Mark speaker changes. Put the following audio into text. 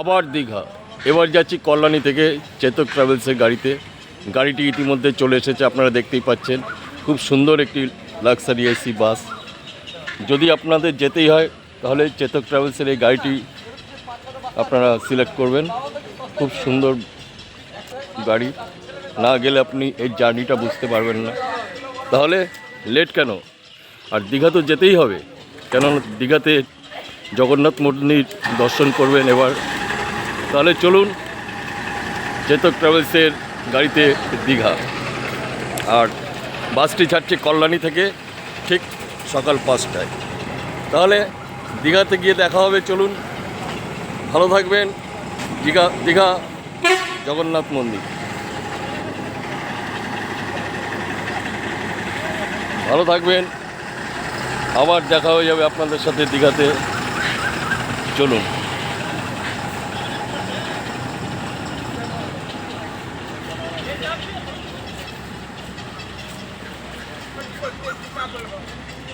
Speaker 1: আবার দীঘা। এবার যাচ্ছি কল্যাণী থেকে চেতক ট্রাভেলসের গাড়িতে। গাড়িটি ইতিমধ্যে চলে এসেছে, আপনারা দেখতেই পাচ্ছেন। খুব সুন্দর একটি লাক্সারি এসি বাস যদি আপনাদের যেতেই হয়, তাহলে চেতক ট্রাভেলসের এই গাড়িটি আপনারা সিলেক্ট করবেন। খুব সুন্দর গাড়ি। না গেলে আপনি এই জার্নিটা বুঝতে পারবেন না। তাহলে লেট কেন? আর দীঘা তো যেতেই হবে। কেননা দীঘাতে জগন্নাথ মন্দির দর্শন করবেন এবার। তাহলে চলুন চেতক ট্রাভেলসের গাড়িতে দীঘা। আর বাসটি ছাড়ছে কল্যাণী থেকে ঠিক সকাল পাঁচটায়। তাহলে দীঘাতে গিয়ে দেখা হবে, চলুন। ভালো থাকবেন। দীঘা দীঘা, জগন্নাথ মন্দির। ভালো থাকবেন। আবার দেখা হয়ে যাবে আপনাদের সাথে দীঘাতে। চলুন। Thank you.